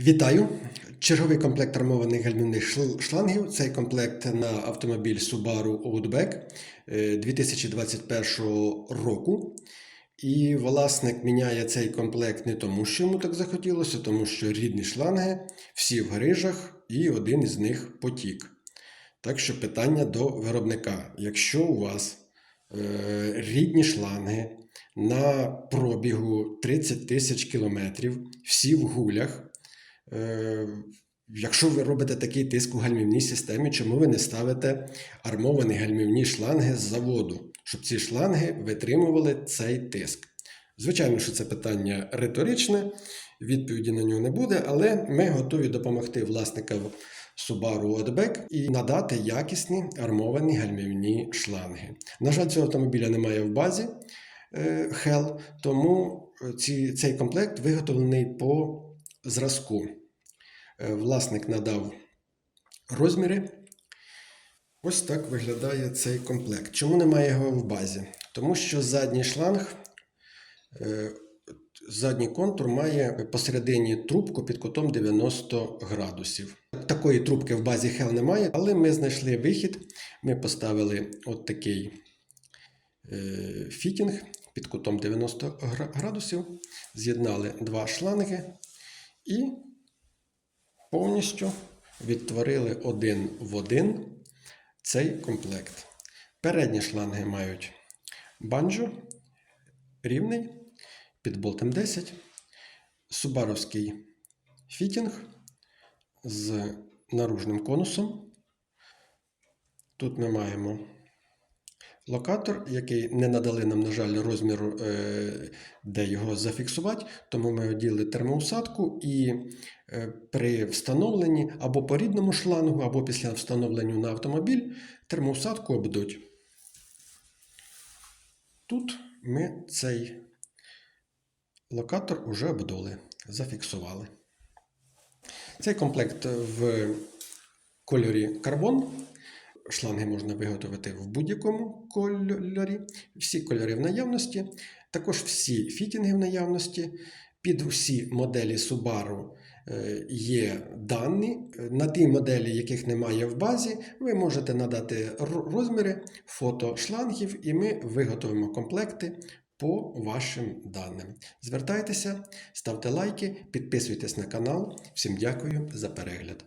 Вітаю! Черговий комплект армованих гальмівних шлангів. Цей комплект на автомобіль Subaru Outback е, 2021 року. І власник міняє цей комплект не тому, що йому так захотілося, тому що рідні шланги всі в грижах, і один із них потік. Так що питання до виробника. Якщо у вас е, рідні шланги на пробігу 30 тисяч кілометрів, всі в гулях, Е, Якщо ви робите такий тиск у гальмівній системі, чому ви не ставите армовані гальмівні шланги з заводу, щоб ці шланги витримували цей тиск? Звичайно, що це питання риторичне, відповіді на нього не буде, але ми готові допомогти власникам Subaru Outback і надати якісні армовані гальмівні шланги. На жаль, цього автомобіля немає в базі е, Hell, тому ці, цей комплект виготовлений по зразку. Е, Власник надав розміри. Ось так виглядає цей комплект. Чому немає його в базі? Тому що задній шланг, е, задній контур має посередині трубку під кутом 90 градусів. Такої трубки в базі Hell немає, але ми знайшли вихід. Ми поставили от такий е, фітінг під кутом 90 градусів, з'єднали два шланги і повністю відтворили один в один цей комплект. Передні шланги мають банджо рівний під болтом 10, субаровський фітінг з наружним конусом. Тут ми маємо локатор, який не надали нам, на жаль, розміру, е, де його зафіксувати, тому ми оділи термоусадку і е, при встановленні або по рідному шлангу, або після встановлення на автомобіль термоусадку обдуть. Тут ми цей локатор уже обдули, зафіксували. Цей комплект в кольорі карбон. Шланги можна виготовити в будь-якому кольорі. Всі кольори в наявності. Також всі фітінги в наявності. Під усі моделі Subaru е, є дані. На ті моделі, яких немає в базі, ви можете надати розміри, фото шлангів, і ми виготовимо комплекти по вашим даним. Звертайтеся, ставте лайки, підписуйтесь на канал. Всім дякую за перегляд.